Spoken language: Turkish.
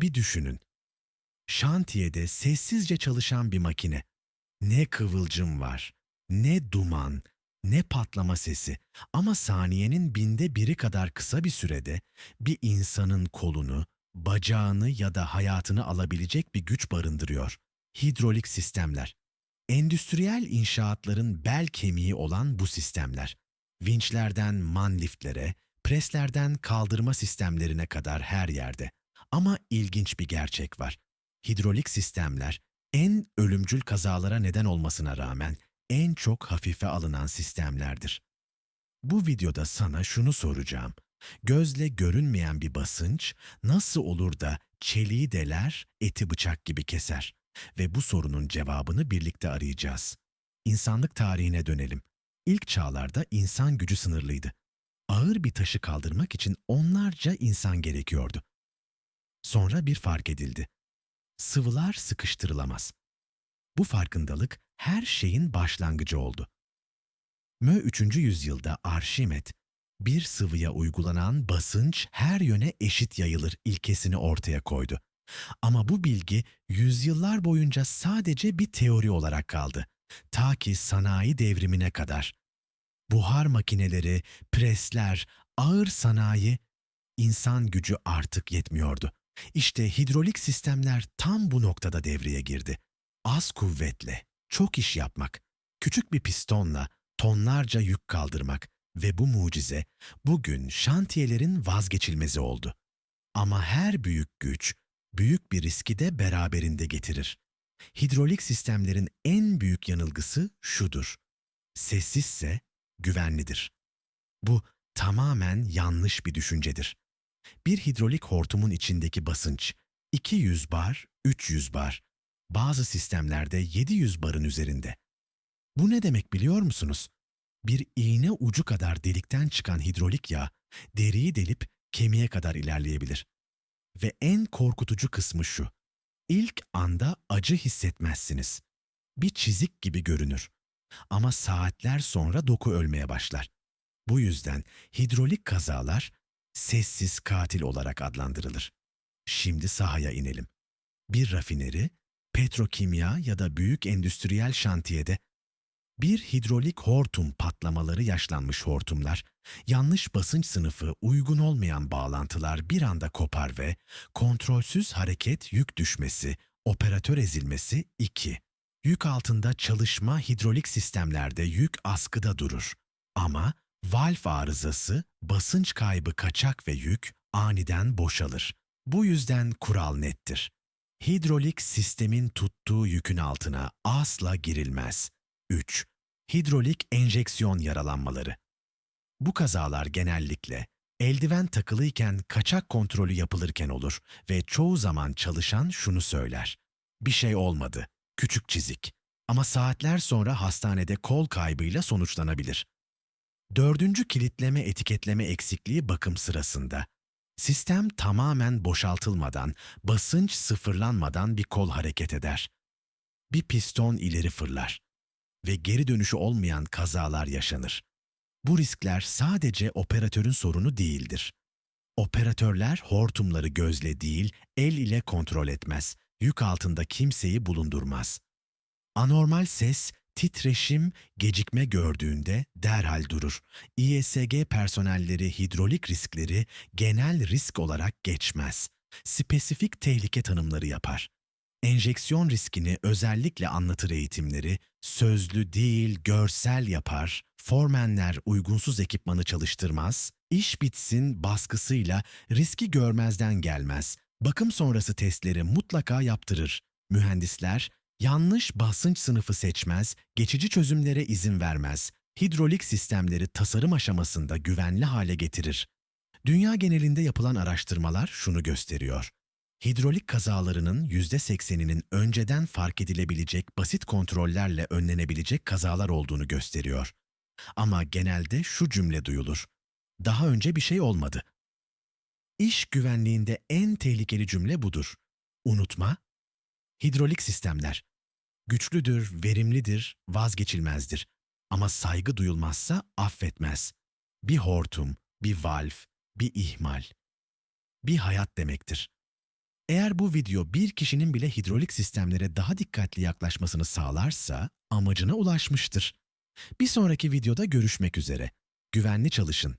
Bir düşünün. Şantiyede sessizce çalışan bir makine. Ne kıvılcım var, ne duman, ne patlama sesi ama saniyenin binde biri kadar kısa bir sürede bir insanın kolunu, bacağını ya da hayatını alabilecek bir güç barındırıyor. Hidrolik sistemler. Endüstriyel inşaatların bel kemiği olan bu sistemler. Vinçlerden manliftlere, preslerden kaldırma sistemlerine kadar her yerde. Ama ilginç bir gerçek var. Hidrolik sistemler en ölümcül kazalara neden olmasına rağmen en çok hafife alınan sistemlerdir. Bu videoda sana şunu soracağım. Gözle görünmeyen bir basınç nasıl olur da çeliği deler, eti bıçak gibi keser? Ve bu sorunun cevabını birlikte arayacağız. İnsanlık tarihine dönelim. İlk çağlarda insan gücü sınırlıydı. Ağır bir taşı kaldırmak için onlarca insan gerekiyordu. Sonra bir fark edildi. Sıvılar sıkıştırılamaz. Bu farkındalık her şeyin başlangıcı oldu. Mö 3. yüzyılda Arşimet, bir sıvıya uygulanan basınç her yöne eşit yayılır ilkesini ortaya koydu. Ama bu bilgi yüzyıllar boyunca sadece bir teori olarak kaldı. Ta ki sanayi devrimine kadar. Buhar makineleri, presler, ağır sanayi, insan gücü artık yetmiyordu. İşte hidrolik sistemler tam bu noktada devreye girdi. Az kuvvetle, çok iş yapmak, küçük bir pistonla tonlarca yük kaldırmak ve bu mucize bugün şantiyelerin vazgeçilmezi oldu. Ama her büyük güç büyük bir riski de beraberinde getirir. Hidrolik sistemlerin en büyük yanılgısı şudur. Sessizse güvenlidir. Bu tamamen yanlış bir düşüncedir. Bir hidrolik hortumun içindeki basınç 200 bar, 300 bar. Bazı sistemlerde 700 barın üzerinde. Bu ne demek biliyor musunuz? Bir iğne ucu kadar delikten çıkan hidrolik yağ deriyi delip kemiğe kadar ilerleyebilir. Ve en korkutucu kısmı şu. İlk anda acı hissetmezsiniz. Bir çizik gibi görünür. Ama saatler sonra doku ölmeye başlar. Bu yüzden hidrolik kazalar sessiz katil olarak adlandırılır. Şimdi sahaya inelim. Bir rafineri, petrokimya ya da büyük endüstriyel şantiyede bir hidrolik hortum patlamaları yaşlanmış hortumlar, yanlış basınç sınıfı uygun olmayan bağlantılar bir anda kopar ve kontrolsüz hareket yük düşmesi, operatör ezilmesi 2. Yük altında çalışma hidrolik sistemlerde yük askıda durur. Ama valf arızası, basınç kaybı kaçak ve yük aniden boşalır. Bu yüzden kural nettir. Hidrolik sistemin tuttuğu yükün altına asla girilmez. 3. Hidrolik enjeksiyon yaralanmaları. Bu kazalar genellikle eldiven takılıyken kaçak kontrolü yapılırken olur ve çoğu zaman çalışan şunu söyler. Bir şey olmadı, küçük çizik. Ama saatler sonra hastanede kol kaybıyla sonuçlanabilir. Dördüncü kilitleme etiketleme eksikliği bakım sırasında. Sistem tamamen boşaltılmadan, basınç sıfırlanmadan bir kol hareket eder. Bir piston ileri fırlar ve geri dönüşü olmayan kazalar yaşanır. Bu riskler sadece operatörün sorunu değildir. Operatörler hortumları gözle değil, el ile kontrol etmez, yük altında kimseyi bulundurmaz. Anormal ses, titreşim, gecikme gördüğünde derhal durur. İSG personelleri hidrolik riskleri genel risk olarak geçmez. Spesifik tehlike tanımları yapar. Enjeksiyon riskini özellikle anlatır eğitimleri, sözlü değil görsel yapar, formenler uygunsuz ekipmanı çalıştırmaz, iş bitsin baskısıyla riski görmezden gelmez. Bakım sonrası testleri mutlaka yaptırır. Mühendisler yanlış basınç sınıfı seçmez, geçici çözümlere izin vermez. Hidrolik sistemleri tasarım aşamasında güvenli hale getirir. Dünya genelinde yapılan araştırmalar şunu gösteriyor. Hidrolik kazalarının %80'inin önceden fark edilebilecek basit kontrollerle önlenebilecek kazalar olduğunu gösteriyor. Ama genelde şu cümle duyulur. Daha önce bir şey olmadı. İş güvenliğinde en tehlikeli cümle budur. Unutma, hidrolik sistemler güçlüdür, verimlidir, vazgeçilmezdir. Ama saygı duyulmazsa affetmez. Bir hortum, bir valf, bir ihmal. Bir hayat demektir. Eğer bu video bir kişinin bile hidrolik sistemlere daha dikkatli yaklaşmasını sağlarsa amacına ulaşmıştır. Bir sonraki videoda görüşmek üzere. Güvenli çalışın,